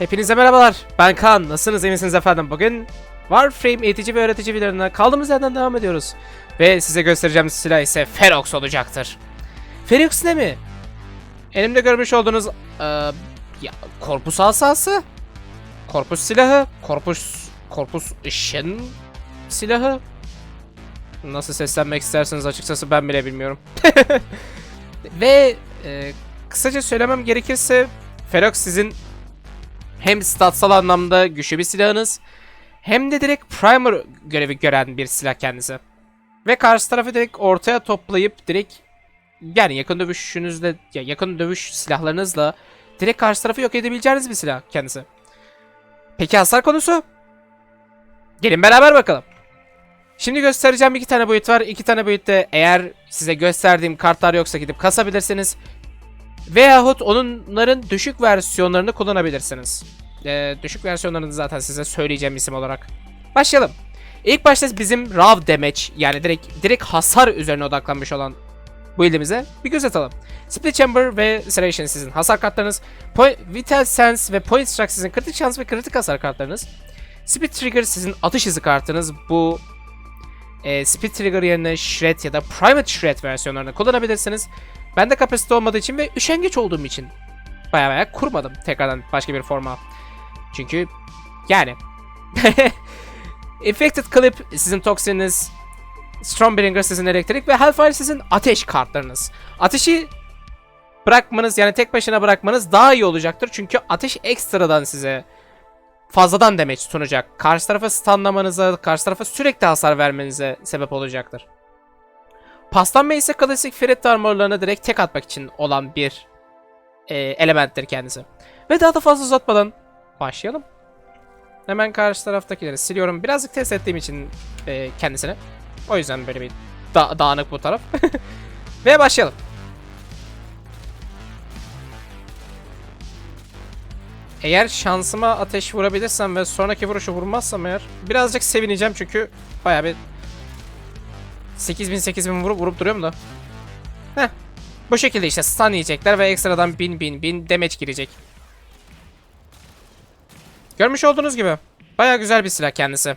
Hepinize merhabalar. Ben Kaan. Nasılsınız? iyi misiniz efendim? Bugün Warframe eğitici ve öğretici videolarına kaldığımız yerden devam ediyoruz. Ve size göstereceğim silah ise Ferox olacaktır. Ferox ne mi? Elimde görmüş olduğunuz eee, ya, korpus asası, korpus silahı, korpus korpus ışın silahı. Nasıl seslenmek isterseniz açıkçası ben bile bilmiyorum. ve eee, kısaca söylemem gerekirse Ferox sizin hem statsal anlamda güçlü bir silahınız hem de direkt primer görevi gören bir silah kendisi. Ve karşı tarafı direkt ortaya toplayıp direkt yani yakın dövüşünüzle ya yakın dövüş silahlarınızla direkt karşı tarafı yok edebileceğiniz bir silah kendisi. Peki hasar konusu? Gelin beraber bakalım. Şimdi göstereceğim iki tane boyut var. İki tane boyutta eğer size gösterdiğim kartlar yoksa gidip kasabilirsiniz. Veyahut onların düşük versiyonlarını kullanabilirsiniz. Ee, düşük versiyonlarını zaten size söyleyeceğim isim olarak. Başlayalım. İlk başta bizim raw damage yani direkt direkt hasar üzerine odaklanmış olan build'imize bir göz atalım. Split Chamber ve Serration sizin hasar kartlarınız. Point, Vital Sense ve Point Strike sizin kritik şans ve kritik hasar kartlarınız. Speed Trigger sizin atış hızı kartınız. Bu e, Speed Trigger yerine Shred ya da Private Shred versiyonlarını kullanabilirsiniz. Ben de kapasite olmadığı için ve üşengeç olduğum için baya baya kurmadım tekrardan başka bir forma. Çünkü yani Infected Clip sizin toksininiz, Stormbringer sizin elektrik ve Hellfire sizin ateş kartlarınız. Ateşi bırakmanız yani tek başına bırakmanız daha iyi olacaktır. Çünkü ateş ekstradan size fazladan damage sunacak. Karşı tarafa stunlamanıza, karşı tarafa sürekli hasar vermenize sebep olacaktır. Paslanma ise klasik Ferit armorlarına direkt tek atmak için olan bir e, elementtir kendisi. Ve daha da fazla uzatmadan başlayalım. Hemen karşı taraftakileri siliyorum. Birazcık test ettiğim için e, kendisini. O yüzden böyle bir da- dağınık bu taraf. Ve başlayalım. Eğer şansıma ateş vurabilirsem ve sonraki vuruşu vurmazsam eğer birazcık sevineceğim çünkü bayağı bir 8000 8000 vurup vurup duruyorum da. Heh. Bu şekilde işte stun yiyecekler ve ekstradan 1000 1000 1000 damage girecek. Görmüş olduğunuz gibi baya güzel bir silah kendisi.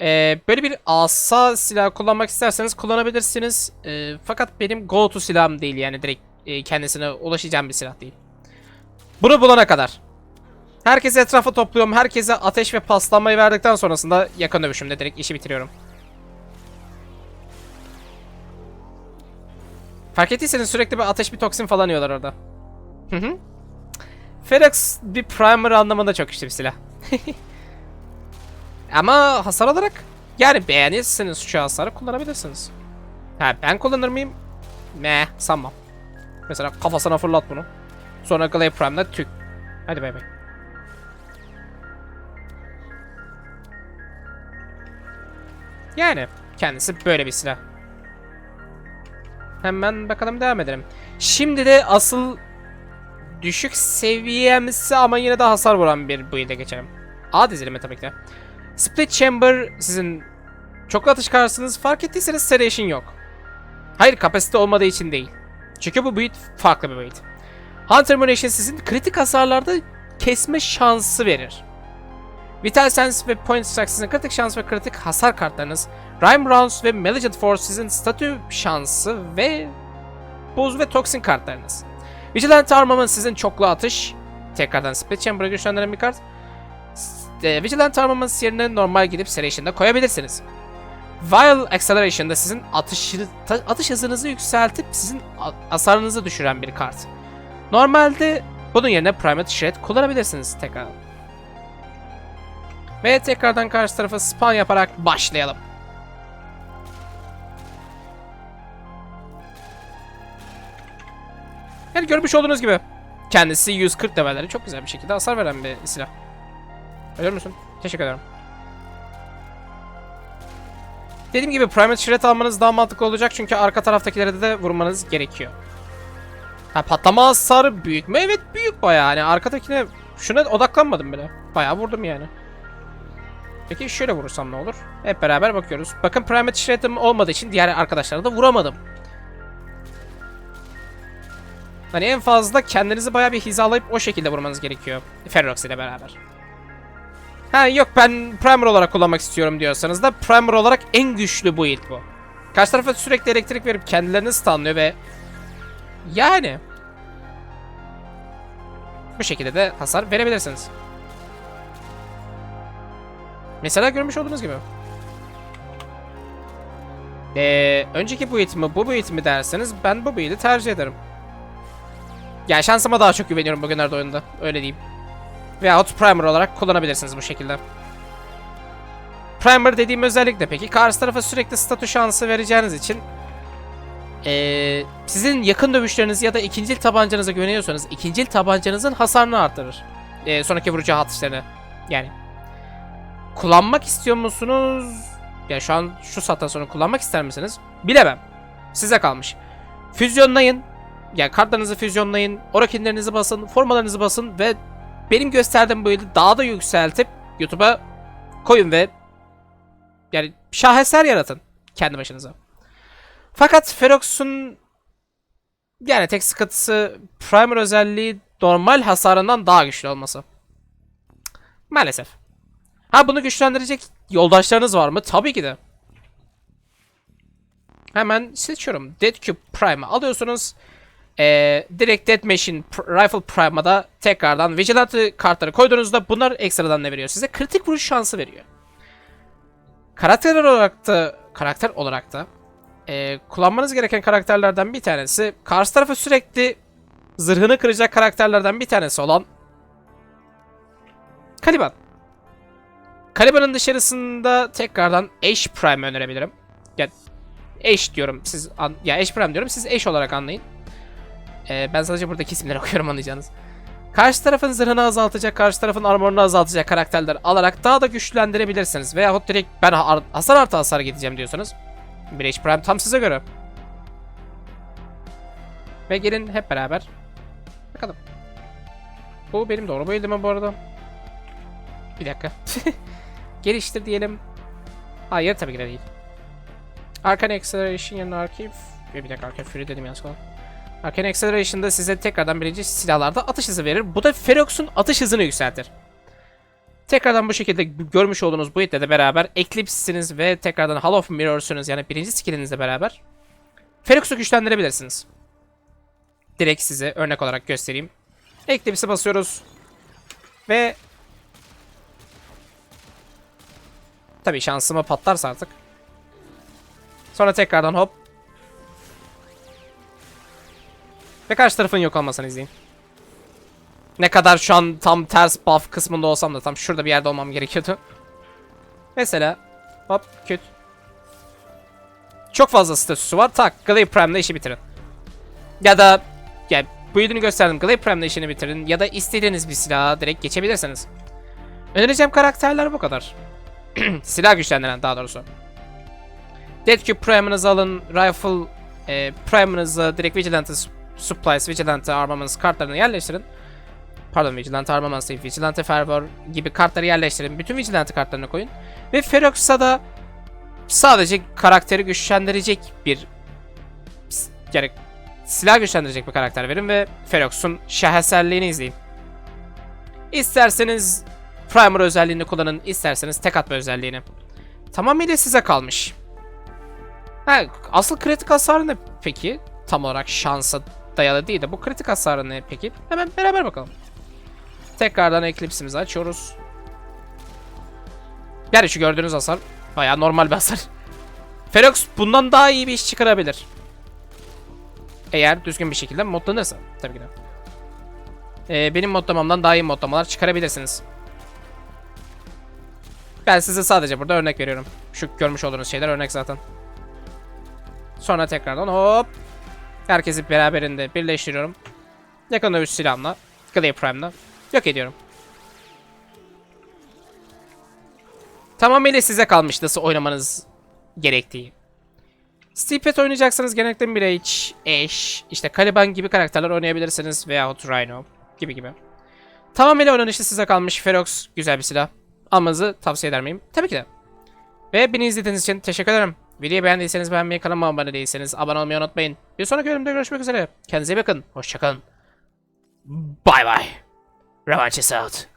Ee, böyle bir asa silah kullanmak isterseniz kullanabilirsiniz. Ee, fakat benim go to silahım değil yani direkt e, kendisine ulaşacağım bir silah değil. Bunu bulana kadar. Herkesi etrafa topluyorum. Herkese ateş ve paslanmayı verdikten sonrasında yakın dövüşümde direkt işi bitiriyorum. Fark ettiyseniz sürekli bir ateş bir toksin falan yiyorlar orada. Hı hı. Ferox bir primer anlamında çok güçlü bir silah. Ama hasar olarak yani beğenirseniz şu hasarı kullanabilirsiniz. Ha ben kullanır mıyım? Ne sanmam. Mesela kafasına fırlat bunu. Sonra Glaive Prime'da tük. Hadi bay bay. Yani kendisi böyle bir silah. Hemen bakalım devam edelim. Şimdi de asıl düşük seviyemsi ama yine de hasar vuran bir build'e geçelim. A dizilimi tabii ki de. Split Chamber sizin çok atış karşısınız fark ettiyseniz Sedation yok. Hayır kapasite olmadığı için değil. Çünkü bu build farklı bir build. Hunter Munition sizin kritik hasarlarda kesme şansı verir. Vital Sense ve Point Strike sizin kritik şans ve kritik hasar kartlarınız. Rhyme Rounds ve Malignant Force sizin statü şansı ve buz ve toksin kartlarınız. Vigilant Armament sizin çoklu atış. Tekrardan Split Chamber'ı güçlendiren bir kart. E, Vigilant Armament yerine normal gidip Serration'da koyabilirsiniz. Vile Acceleration'da sizin atış, atış hızınızı yükseltip sizin hasarınızı düşüren bir kart. Normalde bunun yerine Primate Shred kullanabilirsiniz tekrar. Ve tekrardan karşı tarafa spawn yaparak başlayalım. Yani görmüş olduğunuz gibi kendisi 140 levelleri çok güzel bir şekilde hasar veren bir silah. Öyle musun? Teşekkür ederim. Dediğim gibi Primate Shred almanız daha mantıklı olacak çünkü arka taraftakilere de vurmanız gerekiyor. Ha patlama hasarı büyük mü? Evet büyük bayağı. Hani arkadakine şuna odaklanmadım bile. Bayağı vurdum yani. Peki şöyle vurursam ne olur? Hep beraber bakıyoruz. Bakın Primate Shred'im olmadığı için diğer arkadaşlara da vuramadım. Hani en fazla kendinizi bayağı bir hizalayıp o şekilde vurmanız gerekiyor. Ferrox ile beraber. Ha yok ben primer olarak kullanmak istiyorum diyorsanız da primer olarak en güçlü build bu. Karşı tarafa sürekli elektrik verip kendilerini stunlıyor ve yani bu şekilde de hasar verebilirsiniz. Mesela görmüş olduğunuz gibi. Ee, önceki bu eğitimi bu eğitimi derseniz ben bu build'i tercih ederim. Ya şansıma daha çok güveniyorum bugünlerde oyunda. Öyle diyeyim. Veyahut primer olarak kullanabilirsiniz bu şekilde. Primer dediğim özellik de peki karşı tarafa sürekli statü şansı vereceğiniz için ee, sizin yakın dövüşleriniz ya da ikincil tabancanıza güveniyorsanız ikincil tabancanızın hasarını artırır. Ee, sonraki vuracağı atışlarını. Yani kullanmak istiyor musunuz? Ya şu an şu saatten sonra kullanmak ister misiniz? Bilemem. Size kalmış. Füzyonlayın. Yani kartlarınızı füzyonlayın. Orakinlerinizi basın. Formalarınızı basın ve benim gösterdiğim build'i daha da yükseltip YouTube'a koyun ve yani şaheser yaratın kendi başınıza. Fakat Ferox'un yani tek sıkıntısı primer özelliği normal hasarından daha güçlü olması. Maalesef. Ha bunu güçlendirecek yoldaşlarınız var mı? Tabii ki de. Hemen seçiyorum. Dead Cube Prime'ı alıyorsunuz. Ee, direkt Dead Machine Rifle Prime'a da tekrardan Vigilante kartları koyduğunuzda bunlar ekstradan ne veriyor size? Kritik vuruş şansı veriyor. Karakter olarak da karakter olarak da ee, kullanmanız gereken karakterlerden bir tanesi karşı tarafa sürekli zırhını kıracak karakterlerden bir tanesi olan Caliban. Caliban'ın dışarısında tekrardan Ash Prime önerebilirim. Ya Ash diyorum siz an, ya Ash Prime diyorum siz Ash olarak anlayın. Ee, ben sadece buradaki isimleri okuyorum anlayacağınız. Karşı tarafın zırhını azaltacak, karşı tarafın armorunu azaltacak karakterler alarak daha da güçlendirebilirsiniz. Veyahut direkt ben hasar artı hasar gideceğim diyorsanız. Bir H Prime tam size göre. Ve gelin hep beraber. Bakalım. Bu benim doğru build'im mi bu arada? Bir dakika. Geliştir diyelim. Hayır tabii ki de değil. Arcane Acceleration yerine Archive. Bir dakika Arcane Fury dedim yanlışlıkla. Arcane Acceleration'da size tekrardan birinci silahlarda atış hızı verir. Bu da Ferox'un atış hızını yükseltir. Tekrardan bu şekilde görmüş olduğunuz bu itle de beraber Eclipse'siniz ve tekrardan Hall of Mirrors'unuz yani birinci skillinizle beraber Ferox'u güçlendirebilirsiniz. Direkt size örnek olarak göstereyim. Eclipse'i basıyoruz. Ve Tabii şansıma patlarsa artık. Sonra tekrardan hop. Ve karşı tarafın yok olmasını izleyin. Ne kadar şu an tam ters buff kısmında olsam da tam şurada bir yerde olmam gerekiyordu. Mesela hop küt. Çok fazla statüsü var. Tak Glaive Prime'la işi bitirin. Ya da ya build'ini gösterdim. Glaive Prime'la işini bitirin. Ya da istediğiniz bir silaha direkt geçebilirsiniz. Önereceğim karakterler bu kadar. Silah güçlendiren daha doğrusu. Dead Cube Prime'ınızı alın. Rifle e, Prime'ınızı direkt Vigilante Supplies, Vigilante Armaments kartlarını yerleştirin. Pardon Vigilante Armaments değil. Vigilante Fervor gibi kartları yerleştirin. Bütün Vigilante kartlarını koyun. Ve Ferox'a da sadece karakteri güçlendirecek bir yani silah güçlendirecek bir karakter verin ve Ferox'un şaheserliğini izleyin. İsterseniz Primer özelliğini kullanın, isterseniz tek atma özelliğini. Tamamıyla size kalmış. Ha, asıl kritik hasarı ne peki? Tam olarak şansa dayalı değil de bu kritik hasarı ne peki? Hemen beraber bakalım. Tekrardan Eclipse'imizi açıyoruz. Yani şu gördüğünüz hasar bayağı normal bir hasar. Ferox bundan daha iyi bir iş çıkarabilir. Eğer düzgün bir şekilde modlanırsa tabii ki de. Ee, benim modlamamdan daha iyi modlamalar çıkarabilirsiniz. Ben size sadece burada örnek veriyorum. Şu görmüş olduğunuz şeyler örnek zaten. Sonra tekrardan hop. Herkesi beraberinde birleştiriyorum. Yakın dövüş silahımla. Glaive Prime'la. Yok ediyorum. Tamamıyla size kalmış nasıl oynamanız gerektiği. Steepet oynayacaksanız genellikle Mirage, Ash, işte Caliban gibi karakterler oynayabilirsiniz veyahut Rhino gibi gibi. Tamamıyla oynanışı size kalmış. Ferox güzel bir silah. Almanızı tavsiye eder miyim? Tabii ki de. Ve beni izlediğiniz için teşekkür ederim. Videoyu beğendiyseniz beğenmeyi, kanalıma abone değilseniz abone olmayı unutmayın. Bir sonraki bölümde görüşmek üzere. Kendinize iyi bakın. Hoşçakalın. Bye bye. Revanch is out.